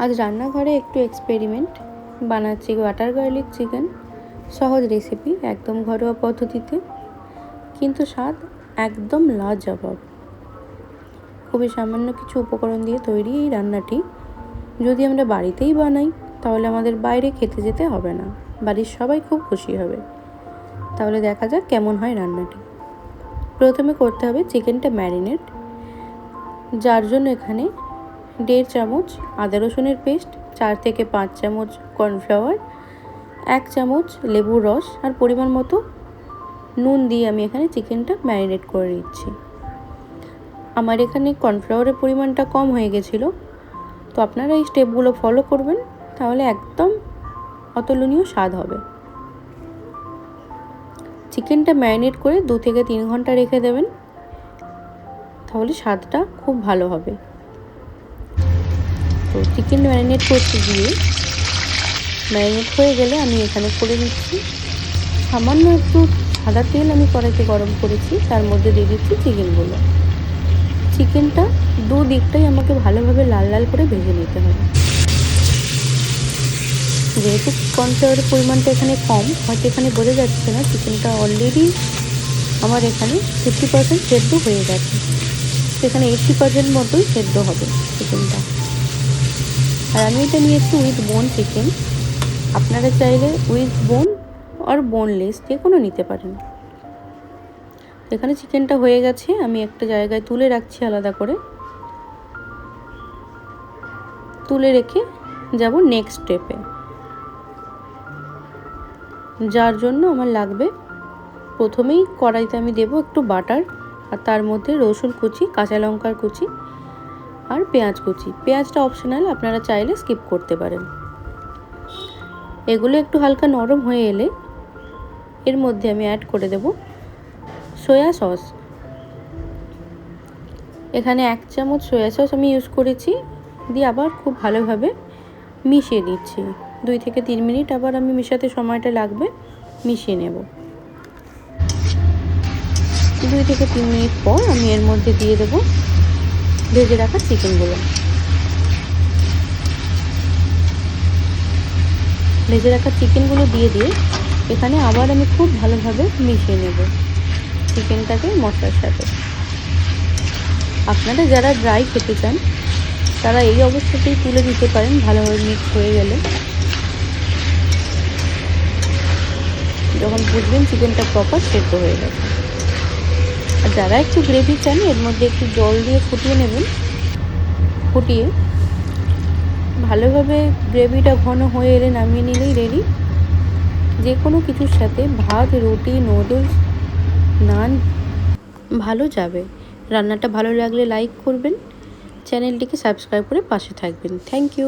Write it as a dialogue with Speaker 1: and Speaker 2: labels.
Speaker 1: আজ রান্নাঘরে একটু এক্সপেরিমেন্ট বানাচ্ছি বাটার গার্লিক চিকেন সহজ রেসিপি একদম ঘরোয়া পদ্ধতিতে। কিন্তু স্বাদ একদম লাজবাব। খুবই সামান্য কিছু উপকরণ দিয়ে তৈরি এই রান্নাটি। যদি আমরা বাড়িতেই বানাই, তাহলে আমাদের বাইরে খেতে যেতে হবে না। বাড়ির সবাই খুব খুশি হবে। তাহলে দেখা যাক কেমন হয় রান্নাটি। প্রথমে করতে হবে চিকেনটা ম্যারিনেট যার জন্য এখানে দেড় চামচ আদা রসুনের পেস্ট, চার থেকে পাঁচ চামচ কর্নফ্লাওয়ার, এক চামচ লেবুর রস আর পরিমাণ মতো নুন দিয়ে আমি এখানে চিকেনটা ম্যারিনেট করে নিচ্ছি। আমার এখানে কর্নফ্লাওয়ারের পরিমাণটা কম হয়ে গেছিল। তো আপনারা এই স্টেপগুলো ফলো করবেন, তাহলে একদম অতুলনীয় স্বাদ হবে। চিকেনটা ম্যারিনেট করে দু থেকে তিন ঘণ্টা রেখে দেবেন, তাহলে স্বাদটা খুব ভালো হবে। তো চিকেন ম্যারিনেট করতে গিয়ে ম্যারিনেট হয়ে গেলে আমি এখানে করে দিচ্ছি সামান্য একটু সাদা তেল আমি কড়াইতে গরম করেছি, তার মধ্যে দিয়ে দিচ্ছি চিকেনগুলো। চিকেনটা দু দিকটাই আমাকে ভালোভাবে লাল লাল করে ভেজে নিতে হবে। যেহেতু কর্নফ্লাওয়ারের পরিমাণটা এখানে কম, হয়তো এখানে বোঝা যাচ্ছে না, চিকেনটা অলরেডি আমার এখানে ফিফটি পার্সেন্ট সেদ্ধ হয়ে গেছে। সেখানে এইটটি পার্সেন্ট মতোই সেদ্ধ হবে চিকেনটা। আর আমি এটা নিয়েছি উইথ বোন চিকেন আপনারা চাইলে উইথ বোন আর বোনলেস যে কোনো নিতে পারেন। এখানে চিকেনটা হয়ে গেছে, আমি একটা জায়গায় তুলে রাখছি আলাদা করে। তুলে রেখে যাব নেক্সট স্টেপে যার জন্য আমার লাগবে, প্রথমেই কড়াইতে আমি দেব একটু বাটার আর তার মধ্যে রসুন কুচি, কাঁচা লঙ্কার কুচি। আর পেঁয়াজ কুচি। পেঁয়াজটা অপশনাল আপনারা চাইলে স্কিপ করতে পারেন। এগুলো একটু হালকা নরম হয়ে এলে এর মধ্যে আমি অ্যাড করে দেব সয়া সস এখানে এক চামচ সয়া সস আমি ইউজ করেছি, দিয়ে আবার খুব ভালোভাবে মিশিয়ে দিচ্ছি দুই থেকে তিন মিনিট আবার আমি মিশাতে সময়টা লাগবে, মিশিয়ে নেব। দুই থেকে তিন মিনিট পর আমি এর মধ্যে দিয়ে দেবো ভেজে রাখা চিকেনগুলো। ভেজে রাখা চিকেনগুলো দিয়ে দিয়ে এখানে আবার আমি খুব ভালোভাবে মিশিয়ে নেব চিকেনটাকে মশলার সাথে। আপনারা যারা ড্রাই খেতে চান, তারা এই অবস্থাতেই তুলে দিতে পারেন, ভালোভাবে মিক্স হয়ে গেলে। যখন বুঝবেন চিকেনটা প্রপার সেদ্ধ হয়ে গেছে। যারা একটু গ্রেভি চান, এর মধ্যে একটু জল দিয়ে ফুটিয়ে নেবেন। ফুটিয়ে ভালোভাবে গ্রেভিটা ঘন হয়ে এলে নামিয়ে নিলেই রেডি যে কোনো কিছুর সাথে ভাত, রুটি নুডলস নান ভালো যাবে। রান্নাটা ভালো লাগলে লাইক করবেন। চ্যানেলটিকে সাবস্ক্রাইব করে পাশে থাকবেন। Thank you